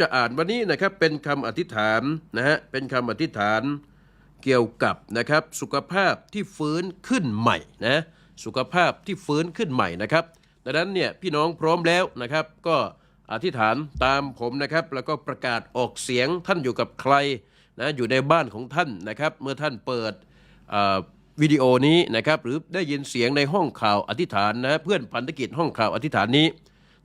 จะอ่านวันนี้นะครับเป็นคำอธิษฐานนะฮะเป็นคำอธิษฐานเกี่ยวกับนะครับสุขภาพที่ฟื้นขึ้นใหม่นะสุขภาพที่ฟื้นขึ้นใหม่นะครับ ดังนั้นเนี่ยพี่น้องพร้อมแล้วนะครับ ก็อธิษฐานตามผมนะครับ แล้วก็ประกาศออกเสียงท่านอยู่กับใครนะอยู่ในบ้านของท่านนะครับ เมื่อท่านเปิดวิดีโอนี้นะครับ หรือได้ยินเสียงในห้องข่าวอธิษฐานนะเพื่อนพันธกิจห้องข่าวอธิษฐานนี้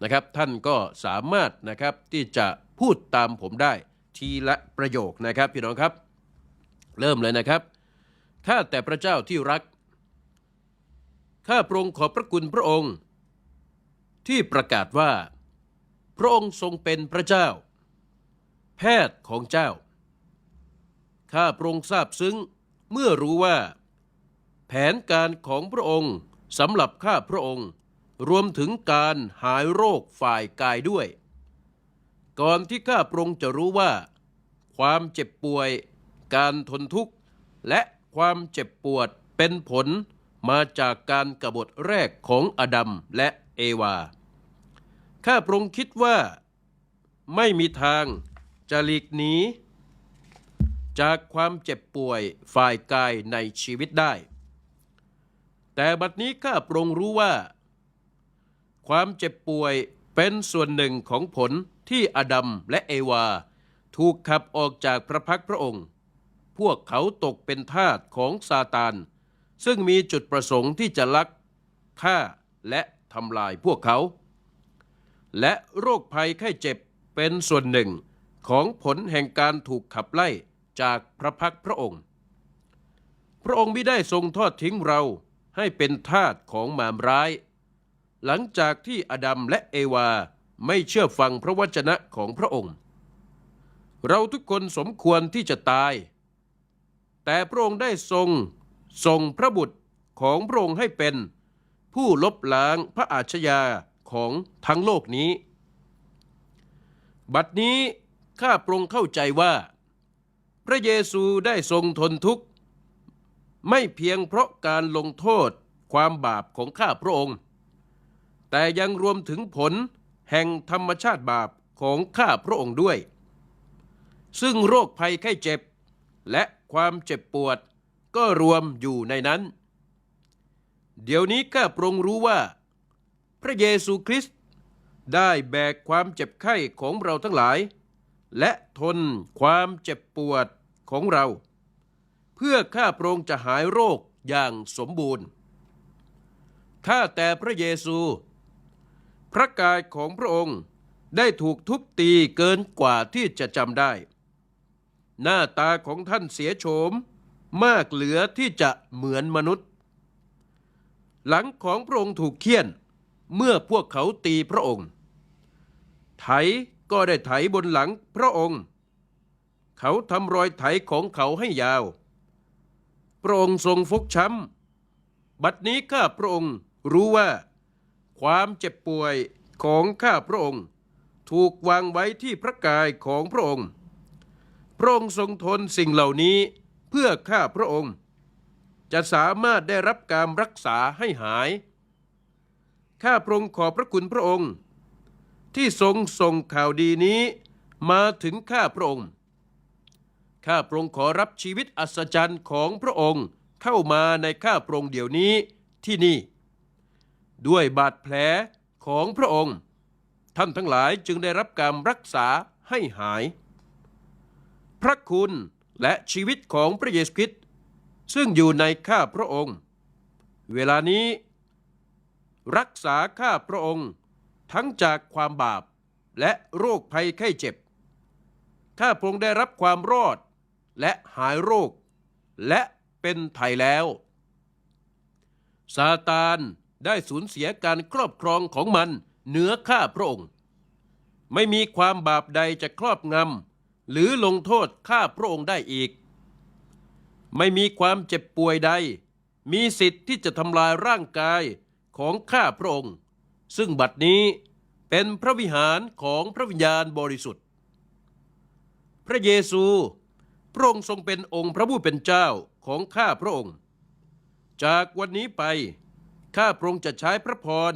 นะครับ ท่านก็สามารถนะครับที่จะ พูดตามผมได้ทีละประโยคนะครับพี่น้องครับ เริ่มเลยนะครับ ข้าแต่พระเจ้าที่รัก ข้าพระองค์ขอบพระคุณพระองค์ ที่ประกาศว่า พระองค์ทรงเป็นพระเจ้า แพทย์ของเจ้า ข้าพระองค์ทราบซึ้งเมื่อรู้ว่า แผนการของพระองค์สำหรับข้าพระองค์ รวมถึงการหายโรคฝ่ายกายด้วย ก่อนที่ข้าพระองค์จะรู้ว่า ความเจ็บป่วย การทนทุกข์ และความเจ็บปวดเป็นผลมาจากการกบฏแรกของอดัมและเอวา ข้าพระองค์คิดว่า ไม่มีทางจะหลีกหนีจากความเจ็บป่วยฝ่ายกายในชีวิตได้ แต่บัดนี้ข้าพระองค์รู้ว่า ความเจ็บป่วย เป็นส่วนหนึ่งของผลที่อดัมและเอวา ถูกขับออกจากพระพักพระองค์ พวกเขาตกเป็นทาสของซาตาน ซึ่งมีจุดประสงค์ที่จะลักฆ่าและทำลายพวกเขา และโรคภัยไข้เจ็บเป็นส่วนหนึ่งของผลแห่งการถูกขับไล่จากพระพักพระองค์ พระองค์ไม่ได้ทรงทอดทิ้งเราให้เป็นทาสของมารร้าย หลังจากที่อดัมและเอวาไม่เชื่อฟังพระวจนะของพระองค์ เราทุกคนสมควรที่จะตาย แต่พระองค์ได้ทรงส่งพระบุตรของพระองค์ให้เป็น ผู้ลบล้างพระอาชญาของทั้งโลกนี้ บัดนี้ข้าพระองค์เข้าใจว่า พระเยซูได้ทรงทนทุกข์ ไม่เพียงเพราะการลงโทษความบาปของข้าพระองค์ แต่ยังรวมถึงผลแห่งธรรมชาติบาปของข้าพระองค์ด้วย ซึ่งโรคภัยไข้เจ็บ และความเจ็บปวดก็รวมอยู่ในนั้น เดี๋ยวนี้ข้าพระองค์รู้ว่า พระเยซูคริสต์ได้แบกความเจ็บไข้ของเราทั้งหลาย และทนความเจ็บปวดของเรา เพื่อข้าพระองค์จะหายโรคอย่างสมบูรณ์ ข้าแต่พระเยซู พระกายของพระองค์ได้ถูกทุบตีเกินกว่าที่จะจำได้ หน้าตาของท่านเสียโฉมมากเหลือที่จะเหมือนมนุษย์ หลังของพระองค์ถูกเคี่ยนเมื่อพวกเขาตีพระองค์ ไถก็ได้ไถบนหลังพระองค์ เขาทำรอยไถของเขาให้ยาว พระองค์ทรงฟกช้ำบัดนี้ข้าพระองค์รู้ว่า ความเจ็บป่วยของข้าพระองค์ ถูกวางไว้ที่พระกายของพระองค์ พระองค์ทรงทนสิ่งเหล่านี้เพื่อข้าพระองค์ จะสามารถได้รับการรักษาให้หาย ข้าพระองค์ขอบพระคุณพระองค์ ที่ทรงส่งข่าวดีนี้มาถึงข้าพระองค์ ข้าพระองค์ขอรับชีวิตอัศจรรย์ของพระองค์เข้ามาในข้าพระองค์เดี๋ยวนี้ที่นี่ ด้วยบาดแผลของพระองค์ ท่านทั้งหลายจึงได้รับการรักษาให้หาย พระคุณและชีวิตของพระเยซูคริสต์ซึ่งอยู่ในข้าพระองค์ เวลานี้ รักษาข้าพระองค์ทั้งจากความบาปและโรคภัยไข้เจ็บ ข้าพระองค์ได้รับความรอดและหายโรค และเป็นไทยแล้ว ซาตาน ได้สูญเสียการครอบครองของมันเหนือข้าพระองค์ ไม่มีความบาปใดจะครอบงำหรือลงโทษข้าพระองค์ได้อีก ไม่มีความเจ็บป่วยใด มีสิทธิ์ที่จะทำลายร่างกายของข้าพระองค์ ซึ่งบัดนี้เป็นพระวิหารของพระวิญญาณบริสุทธิ์ พระเยซูพระองค์ทรงเป็นองค์พระผู้เป็นเจ้าของข้าพระองค์ จากวันนี้ไป ข้าพระองค์จะใช้พระพร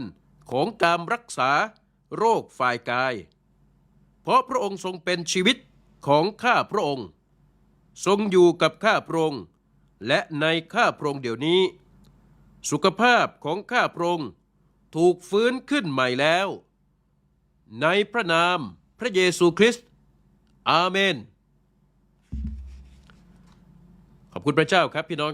ของการรักษาโรคฝ่ายกายผราะพระองค์ทรงเป็นชีวิตของข้าพระองค์ ทรงอยู่กับข้าพระองค์และในข้าพระองค์เดี๋ยวนี้ สุขภาพของข้าพระองค์ถูกฟื้นขึ้นใหม่แล้ว ในพระนามพระเยซูคริสต์อาเมน ขอบคุณพระเจ้าครับพี่น้อง